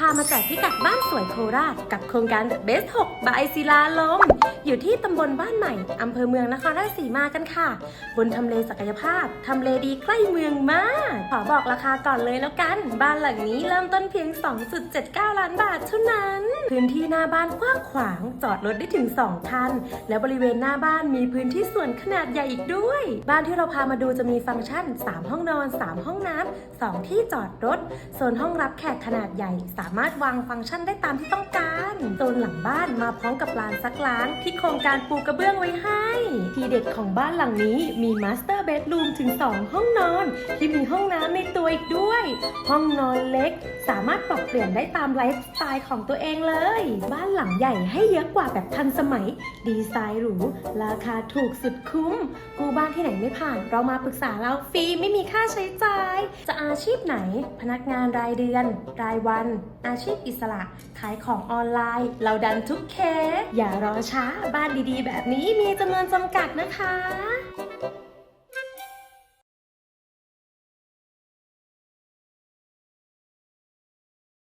พามาแจกพิกัดบ้านสวยโคราช กับโครงการ The Best 6บายศิลาลม อยู่ที่ตำบลบ้านใหม่ อำเภอเมืองนครราชสีมากันค่ะ บนทำเลศักยภาพ ทำเลดีใกล้เมืองมาก ขอบอกราคาก่อนเลยแล้วกัน บ้านหลังนี้เริ่มต้นเพียง 2.79 ล้านบาทเท่านั้น พื้นที่หน้าบ้านกว้างขวาง จอดรถได้ถึง 2 คัน และบริเวณหน้าบ้านมีพื้นที่ส่วนขนาดใหญ่อีกด้วย บ้านที่เราพามาดูจะมีฟังก์ชัน 3 ห้องนอน 3 ห้องน้ำ2ที่จอดรถโซนห้องรับแขกขนาดใหญ่ สามารถวางฟังก์ชันได้ตามที่ต้องการโซนหลังบ้านมาพร้อมกับลานซักล้าง ที่โครงการปูกระเบื้องไว้ให้ทีเด็ดของบ้านหลังนี้มีมาสเตอร์เบดรูมถึง 2 ห้องนอน ที่มีห้องน้ำในตัวอีกด้วย ห้องนอนเล็ก สามารถปรับเปลี่ยนได้ตามไลฟ์สไตล์ของตัวเองเลย บ้านหลังใหญ่ให้เยอะกว่าแบบทันสมัย ดีไซน์หรู ราคาถูกสุดคุ้ม กูบ้านที่ไหนไม่ผ่าน เรามาปรึกษาเราฟรีไม่มีค่าใช้จ่าย จะอาชีพไหน พนักงานรายเดือน รายวัน อาชีพอิสระ ขายของออนไลน์ เราดันทุกเคสอย่ารอช้า บ้านดีๆ แบบนี้มีจำนวนจำกัดนะคะ